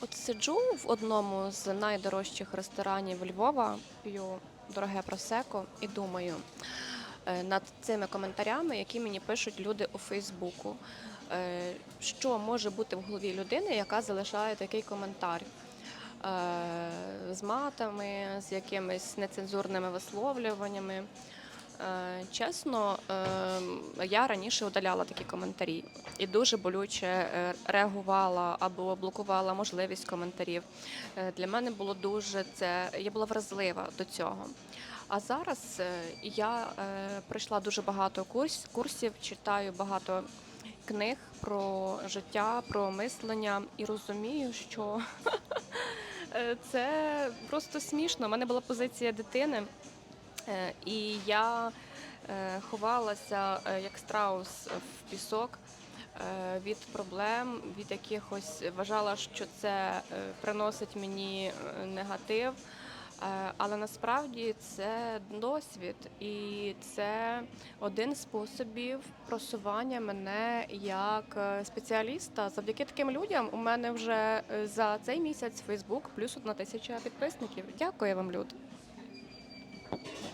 От сиджу в одному з найдорожчих ресторанів Львова, п'ю дороге просеко і думаю е, над цими коментарями, які мені пишуть люди у Фейсбуку. Е, Що може бути в голові людини, яка залишає такий коментар? Е, З матами, з якимись нецензурними висловлюваннями. Е, Чесно, е, я раніше удаляла такі коментарі і дуже болюче е, реагувала або блокувала можливість коментарів. Для мене було дуже це. Я була вразлива до цього. А зараз я пройшла дуже багато курс, курсів, читаю багато книг про життя, про мислення і розумію, що це просто смішно. У мене була позиція дитини. Е, І я е, ховалася е, як страус в пісок від проблем, від якихось вважала, що це приносить мені негатив. Але насправді це досвід, і це один з способів просування мене як спеціаліста. Завдяки таким людям у мене вже за цей місяць Фейсбук плюс одна тисяча підписників. Дякую вам, люди.